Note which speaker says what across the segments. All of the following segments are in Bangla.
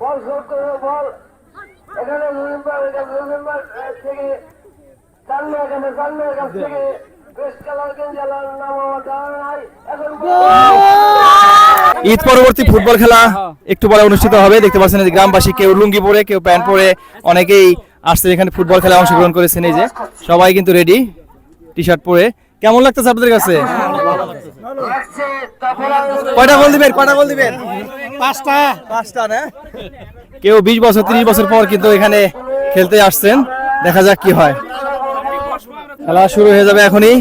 Speaker 1: বল শোট বল। এখানে থেকে এখানে এখন
Speaker 2: ঈদ পরবর্তী ফুটবল খেলা একটু পরে অনুষ্ঠিত হবে। দেখতে পাচ্ছেন যে গ্রামবাসী কেউ লুঙ্গি পরে কেউ প্যান্ট পরে। অনেকেই আসছে এখানে ফুটবল খেলায় অংশগ্রহণ করেছেন। এই যে সবাই কিন্তু রেডি টি শার্ট পরে। কেমন লাগতেছে আপনাদের কাছে? কয়টা গোল দিবেন? কয়টা গোল দিবেন? পাঁচটা। পাঁচটা না? কেউ বিশ বছর ত্রিশ বছর পর কিন্তু এখানে খেলতে আসছেন। দেখা যাক কি হয়। খেলা শুরু হয়ে যাবে এখনই।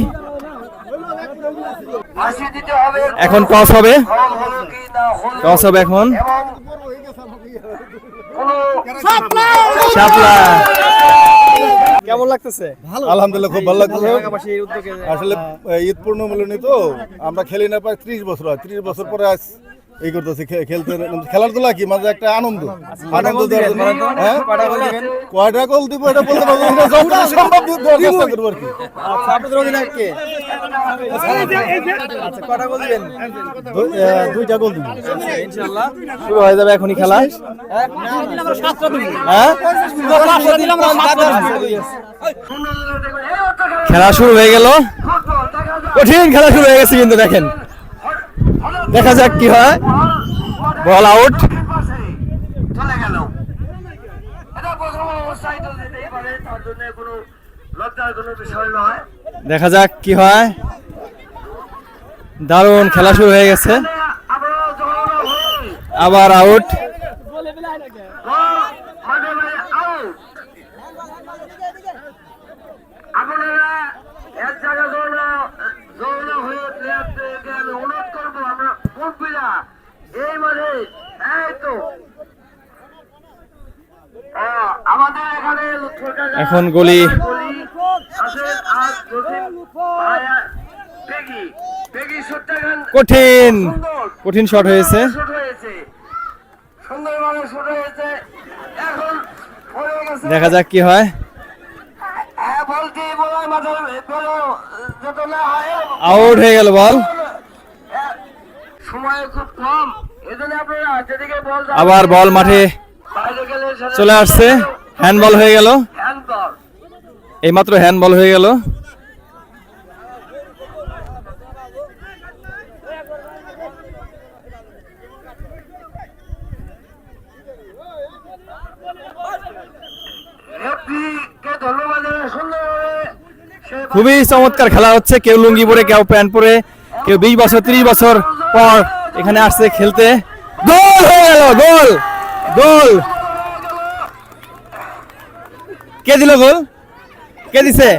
Speaker 1: ফাঁসি দিতে হবে
Speaker 2: এখন টস হবে। টস হবে এখন। শাপলা কেমন লাগতেছে?
Speaker 3: আলহামদুলিল্লাহ খুব ভালো লাগছে আসলে ঈদ পূর্ণ মিলনী তো। আমরা খেলি না প্রায় ত্রিশ বছর হয়। ত্রিশ বছর পরে আজ এই করতেছি খেলতে খেলাধুলা কি মাঝে একটা আনন্দ। আনন্দ হ্যাঁ?
Speaker 2: কয়টা গোল
Speaker 3: দিব এটা বলতে পারব না যতটা সম্ভব চেষ্টা করব আর কি।
Speaker 2: আচ্ছা আপনাদের অধিনায়ক কে আচ্ছা
Speaker 3: দুইটা গোল দিব।
Speaker 2: ইনশাআল্লাহ। শুরু হয়ে যাবে এখনই খেলা। হ্যাঁ? খেলা শুরু হয়ে গেল। কঠিন খেলা শুরু হয়ে গেছে কিন্তু দেখেন। দেখা যাক কি হয়। বল আউট
Speaker 1: চলে গেল।
Speaker 2: দেখা যাক কি হয়। দারুণ খেলা শুরু হয়ে গেছে। আবার আউট
Speaker 1: আপনারা এক জায়গা জড়ো জড়ো হয়ে প্লেয়ারদেরকে আমি অনুরোধ করব আমরা মুরব্বীরা এই মাঝে এই তো আহ, আমাদের এখানে ছোট-
Speaker 2: এখন গলি। কঠিন। কঠিন শট হয়েছে। দেখা যাক কি হয়। আউট হয়ে গেল বল আবার বল মাঠে চলে আসছে। হ্যান্ডবল হয়ে গেল। এইমাত্র হ্যান্ডবল হয়ে গেল। খুবই চমৎকার খেলা হচ্ছে কেউ লুঙ্গি পরে কেউ প্যান্ট পরে কেউ বিশ বছর ত্রিশ বছর পর এখানে আসছে খেলতে। গোল হয়ে গেল গোল গোল। কে দিল গোল? কে দিছে?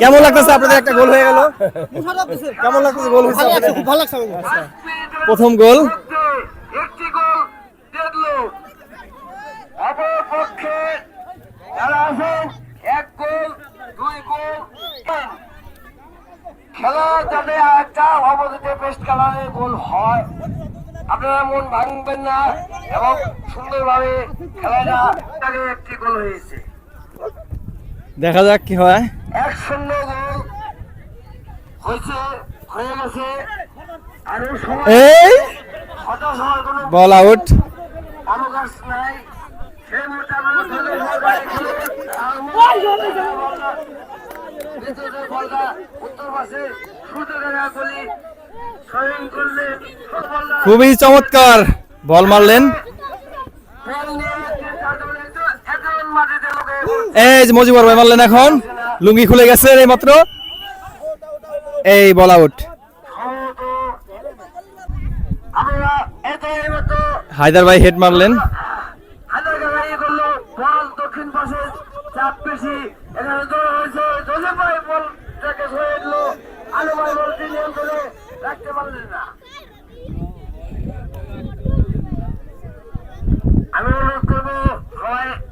Speaker 2: কেমন লাগতেছে আপনাদের একটা গোল হয়ে গেল? কেমন লাগতেছে গোল হয়েছে আপনাদের? প্রথম গোল
Speaker 1: একটি গোল দেখল অপর পক্ষে যারা আছেন এক গোল। দুই গোল খেলা যাতে একটা অবধিতে বেস্ট কালারের গোল হয় আপনারা মন ভাঙবেন না এবং সুন্দরভাবে খেলাটা একটি গোল হয়েছে।
Speaker 2: দেখা যাক কি হয়।
Speaker 1: এক শূন্য গোল হয়েছে হয়ে গেছে
Speaker 2: এই! Ball out. খুবই চমৎকার। বল মারলেন। এই যে মজিবর ভাই মারলেন এখন। লুঙ্গি খুলে গেছে এই মাত্র। এই, বল আউট হায়দার ভাই হেড মারলেন।
Speaker 1: আমি অনুরোধ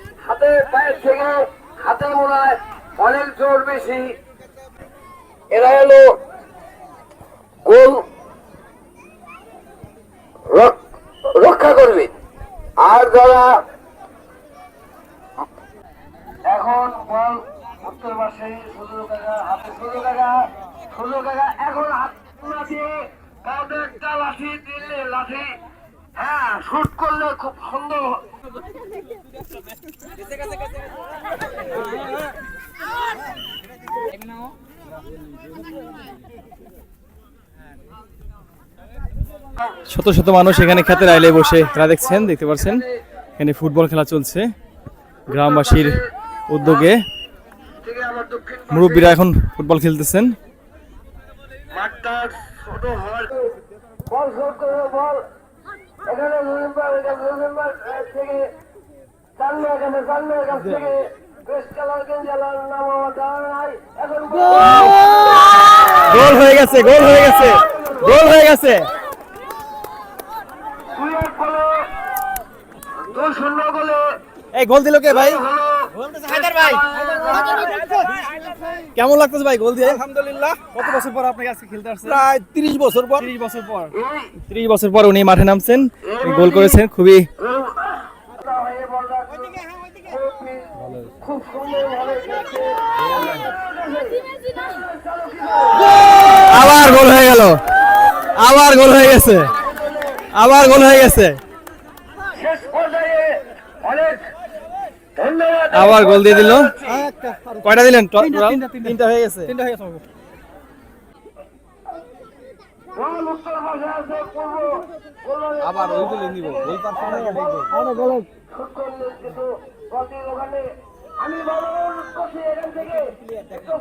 Speaker 1: হাতে পায়ের থেকে হাতে মোড়ায় অনেক জোর বেশি। এরা হলো গোল রক্ষা করবে আর যারা এখন বল উত্তর পাশে সুযোগ কাকা হাতে সুযোগ কাকা সুযোগ কাকা এখন হাত দিয়ে কাউকে একটা লাঠি দিলে লাঠি। হ্যাঁ শুট করলে খুব সুন্দর।
Speaker 2: শত শত মানুষ এখানে খেতে রাইলে বসে, তারা দেখছেন, দেখতে পাচ্ছেন, এখানে ফুটবল খেলা চলছে গ্রামবাসীর উদ্যোগে। মুরব্বীরা এখন ফুটবল খেলতেছেন।
Speaker 1: মাঠটা ছোট বল বল। এখানে নভেম্বর নভেম্বর থেকে চান্না এখানে চান্নার কাছ থেকে এখন
Speaker 2: গোল! হয়ে গেছে গোল হয়ে গেছে গোল হয়ে গেছে। এই গোল দিল কে ভাই? ভাই। কেমন লাগতেছে ভাই গোল দিয়ে? আলহামদুলিল্লাহ। কত বছর পর আপনাকে আজকে খেলতে আসছেন?
Speaker 3: প্রায় তিরিশ বছর পর।
Speaker 2: 30 বছর পর।
Speaker 1: এই
Speaker 2: 30 বছর পর উনি মাঠে নামছেন গোল করেছেন খুবই
Speaker 1: হয়ে
Speaker 2: আবার গোল হয়ে গেল। আবার গোল হয়ে গেছে। আবার গোল হয়ে গেছে।
Speaker 1: শেষ পর্যায়ে অনেক
Speaker 2: আবার গোল দিয়ে দিল কয়টা দিলেন তিনটা হয়ে গেছে তিনটা হয়ে গেছে
Speaker 3: আবার ওই নিব গোল পার
Speaker 1: শুট করলে কিন্তু বলটির ওখানে আমি ভালো করছি এখান থেকে একটু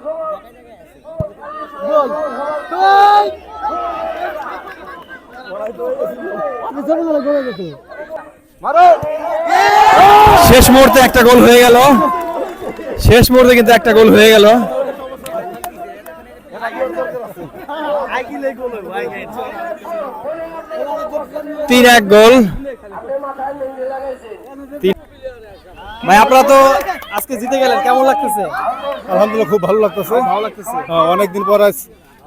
Speaker 2: শেষ মুহূর্তে একটা গোল হয়ে গেল। শেষ মুহূর্তে কিন্তু একটা গোল হয়ে গেল। তিন এক গোল। ভাই আপনারা তো আজকে জিতে গেলেন। কেমন লাগতেছে?
Speaker 3: আলহামদুলিল্লাহ খুব ভালো লাগতেছে।
Speaker 2: ভালো লাগতেছে।
Speaker 3: অনেকদিন পর আজ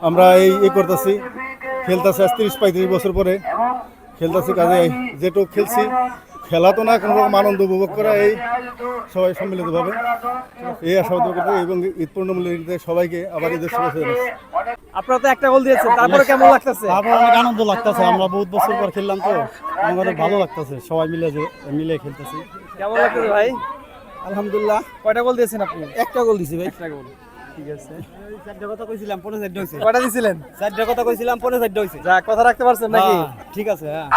Speaker 3: আমরা এই করতেছি। খেলতেছি আজ তিরিশ পঁয়ত্রিশ বছর পরে। খেলতেছি কাজে যেটুকু খেলছি খেলা তো না কোনো রকম আনন্দ উপভোগ করা এই সবাই সম্মিলিতভাবে। এই আশাবাদ করতে এবং ঈদ পূর্ণমূল্যে সবাইকে আবার ঈদের শুভেচ্ছা জানাচ্ছি।
Speaker 2: আপনারা তো একটা গোল দিয়েছেন তারপরে কেমন লাগতেছে?
Speaker 4: তারপর অনেক আনন্দ লাগতেছে আমরা বহুত বছর পর খেললাম তো আমাদের অনেক ভালো লাগতেছে সবাই মিলে যে মিলে খেলতেছি।
Speaker 2: কেমন লাগতেছে ভাই?
Speaker 4: আলহামদুলিল্লাহ।
Speaker 2: কয়টা গোল দিয়েছেন আপনি?
Speaker 4: একটা গোল দিছি ভাই।
Speaker 2: একটা গোল। ঠিক আছে।
Speaker 4: চারটা কথা কইছিলাম পনেরো চারটা হয়েছে
Speaker 2: কয়টা দিয়েছিলেন
Speaker 4: চারটা কথা কইছিলাম পনেরো চারটা হয়েছে
Speaker 2: যা কথা রাখতে পারছেন নাকি?
Speaker 4: ঠিক আছে হ্যাঁ।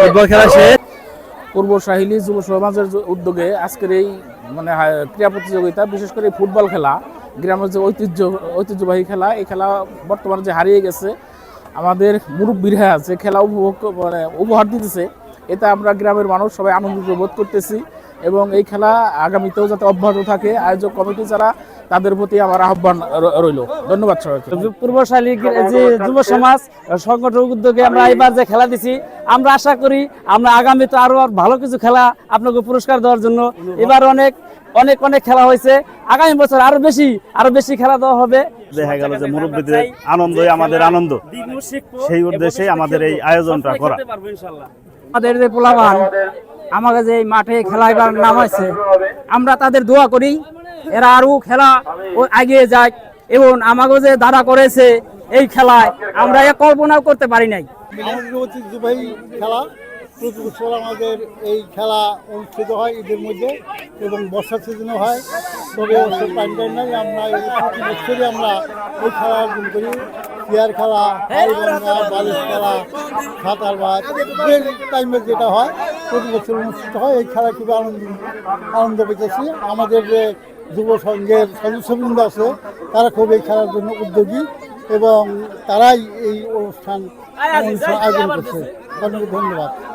Speaker 2: ফুটবল খেলা শেষ।
Speaker 5: পূর্ব সাহিলী যুব সমাজের উদ্যোগে আজকের এই মানে ক্রীড়া প্রতিযোগিতা বিশেষ করে ফুটবল খেলা গ্রামের যে ঐতিহ্য ঐতিহ্যবাহী খেলা এই খেলা বর্তমানে যে হারিয়ে গেছে আমাদের মুরব্বীরা যে খেলা উপভোগ মানে উপহার দিতেছে এতে আমরা গ্রামের মানুষ সবাই আনন্দিত বোধ করতেছি। এবং এই খেলা আগামীতেও যাতে অব্যাহত থাকে আয়োজক কমিটি যারা তাদের প্রতি আমার আহ্বান রইল। ধন্যবাদ সবাইকে।
Speaker 6: পূর্বশালী যে যুব সমাজ সংগঠন উদ্যোগে আমরা এবার যে খেলা দিছি আমরা আশা করি আমরা আগামীতে আরও আর ভালো কিছু খেলা আপনাকে পুরস্কার দেওয়ার জন্য এবার অনেক অনেক অনেক খেলা হয়েছে। আগামী বছর আরও বেশি আরও বেশি খেলা দেওয়া হবে।
Speaker 4: দেখা গেল যে মুরব্বীদের আনন্দই আমাদের আনন্দ। সেই উদ্দেশ্যে আমাদের এই আয়োজনটা করা।
Speaker 6: আমাদের যে পোলাবান আমাকে যে মাঠে খেলা এবার নামাইছে আমরা তাদের দোয়া করি, এরা আরও খেলা এগিয়ে যায় এবং আমাকে যে দাঁড়া করেছে এই খেলায়, আমরা এ কল্পনাও করতে পারি নাই।
Speaker 7: খেলা প্রতি বছর আমাদের এই খেলা অনুষ্ঠিত হয় ঈদের মধ্যে এবং বর্ষার সিজনও হয়। তবে বছর টাইম টাইম নাই আমরা প্রতি বছরই আমরা এই খেলা আয়োজন করি চেয়ার খেলা বালিশ খেলা সাঁতার বাজ যে টাইমে যেটা হয় প্রতি বছর অনুষ্ঠিত হয় এই খেলা খুবই আনন্দ আনন্দ পেতেছি। আমাদের যে যুব সংঘের সদস্যবৃন্দ আছে, তারা খুব এই খেলার জন্য উদ্যোগী এবং তারাই এই অনুষ্ঠান আয়োজন করছে। ধন্যবাদ।